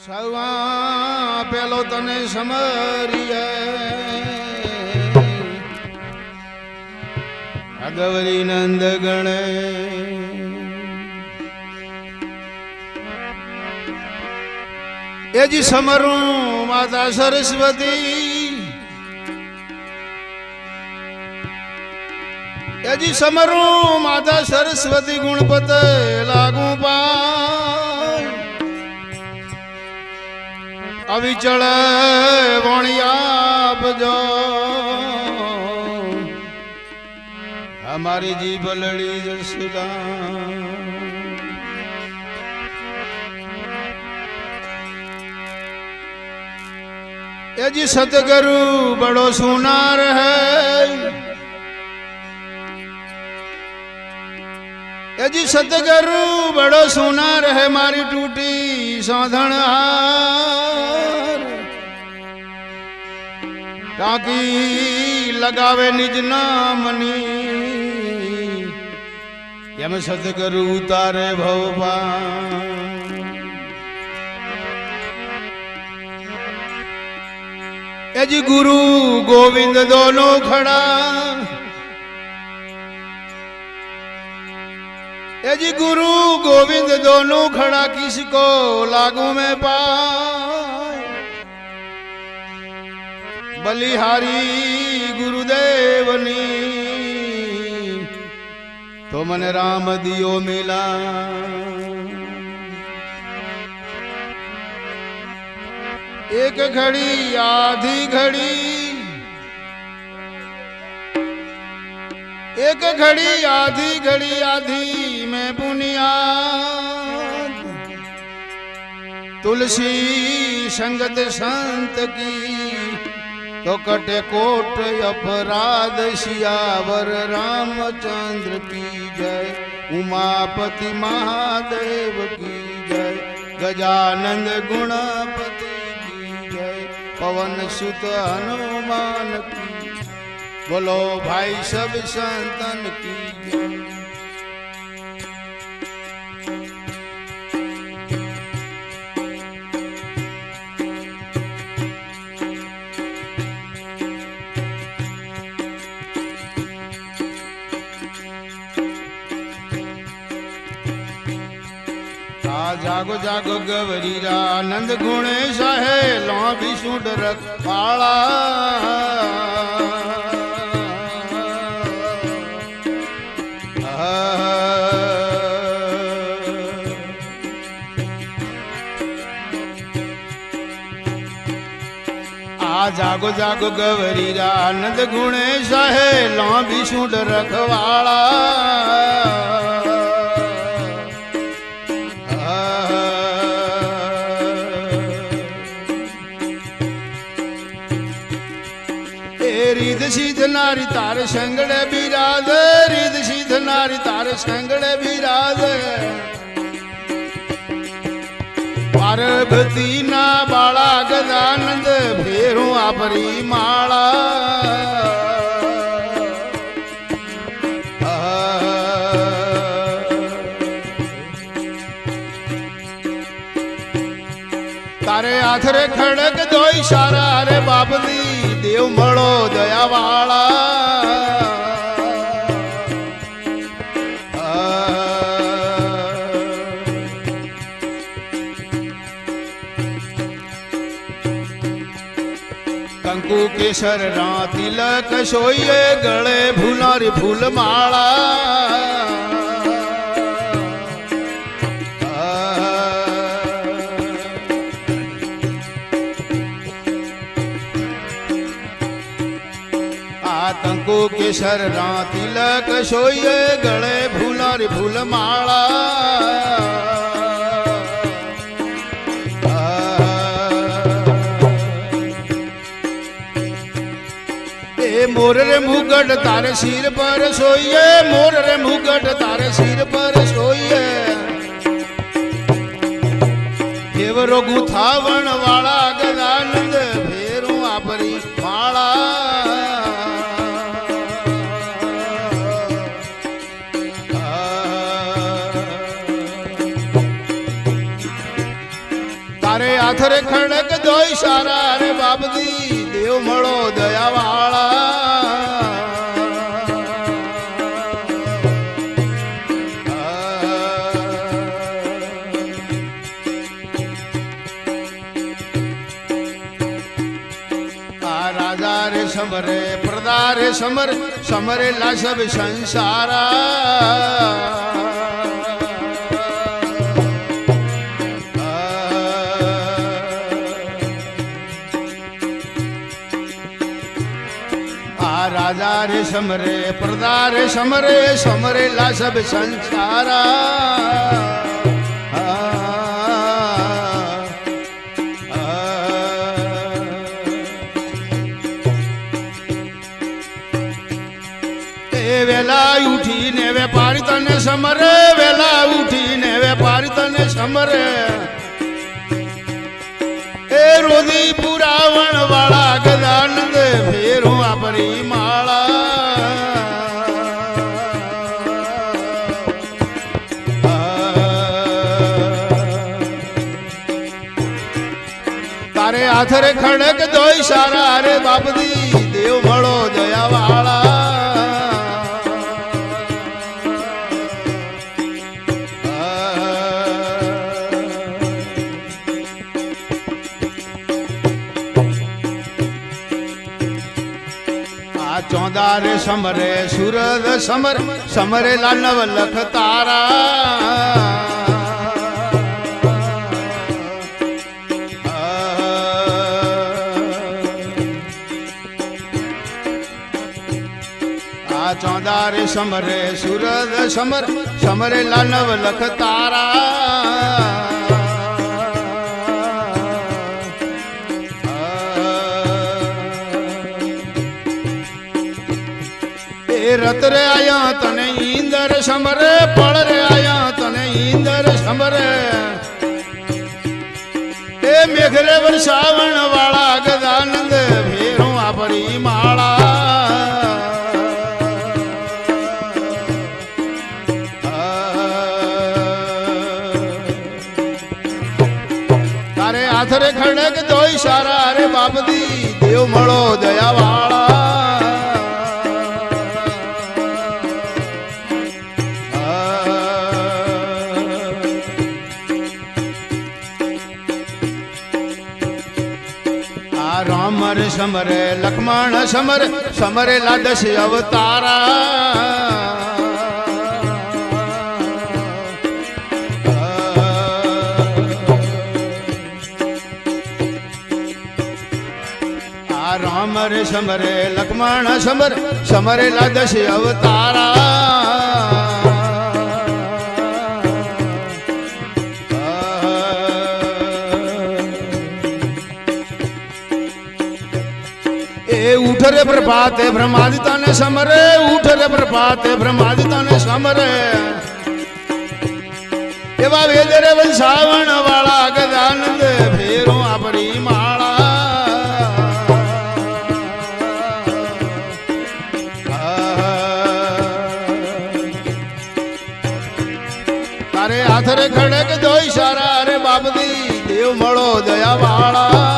સવા પેલો તને સમરીએ. અગવરી નંદ ગણે એજી સમરું માતા સરસ્વતી. એજી સમરું માતા સરસ્વતી ગુણપત લાગુ પાય અવિચળ વણી આપજો અમારી જીભ લડી જસુદા એ જી સતગરુ બડો સુનાર હૈ. એ જી સતગરુ બડો સુનાર રહે મારી ટૂટી સાધણ ટાંકી લગાવે નિજ નામની. એમ સતગરુ તારે ભવપા એજી ગુરુ ગોવિંદ દોનો ખડા. એ જી ગુરુ ગોવિંદ દોનું ખડા કિસકો લાગુ મેં પાય. બલિહારી ગુરુદેવની, તો મને રામ દિયો મિલા. એક ઘડી, આધી ઘડી એક ઘડી આધી ઘડી આધી, મેં પુનિયા તુલસી સંગત સંત કી, તો કટે કોટ અપરાધ શિયાવર રામચંદ્ર કી જય. ઉમાપતિ મહાદેવ કી જય. ગજાનંદ ગુણપતિ કી જય. પવન સુત હનુમાન કી બોલો ભાઈ, સબ સંતન કી જાગો જાગો, ગવરી રાનંદ ગુણેશ હે લો બી સુડર પાળા જાગો જાગો, ગવરી આનંદ ગુણેશ હે લાંબી સુંડ રખવાળા. રીધ સિદ્ધ નારી તાર સંગડે બિરાજ, રીધ સિદ્ધ નારી તાર સંગડે બિરાજ. પાર્વતી ના બાળા ગદાનંદ ફેરું આપરી માળા તારે આથરે ખડક દોઈ સારા રે બાપદી દેવ મળો દયાવાળા. કેસર રા તિલક સોઈએ ગળે ફૂલારી ફૂલ માળા આતંકો કેસર રા તિલક સોઈએ ગળે ફૂલારી ફૂલ એ મોર રે મુગટ તારે શિર પર સોઈએ, મોર રે મુગટ તારે શિર પર સોઈએ. કેવરો ગુથાવણ વાળા ગદાનંદ ફેરું આપરી માળા. તારે આથરે ખડક દોઈ સારા રે બાપદી દેવ મળો દયાવાળા. સમરે પ્રદારે સમર સમરે લાસબ સંસારા. રાજા રે સમરે પ્રદા રે સમરે સમરેલા સબ સંસારા. એ વેલા ઉઠીને વેપારી તને સમરે, વેલા ઉઠીને વેપારી તને સમરે. રોદી પુરાવણ વાળા ગદાનંદ ફેરો આપરી માળા. તારે આથરે ખડક દોઈ સારા રે બાપદી દેવ મળો દયાવાળા ચોદારે સમરે સુરદ સમર સમરેલા નવલખ તારા ચોદારે સમરે સુરદ સમર સમરેલા નવલખ તારા રત રે આયા તને ઈંદર સમરે, પળ રે આયા તને ઈંદર સમરે. એ મેઘરે વરસાવણ વાળા ગદાનંદ ભેરું આપણી માળા. તારે આથરે ખડક દોઈ સારા રે બાપદી દેવ મળો દયાવાળા. સમરે લક્ષ્મણ સમર સમરે લાદશ અવતારા રામ રે સમરે લક્ષ્મણ સમર સમરે લાદશ અવતારા રે પ્રભાતે બ્રહ્માદિતા ને સમરે ઉઠ રે પ્રભાતે બ્રહ્માદિતા ને સમરે. એવા વેદ રે વંશાવણ વાળા ગદાનંદ ફેરો આપરી માળા. તારે હાથરે ખડક જોઈ સારા રે બાપદી દેવ મળો દયા વાળા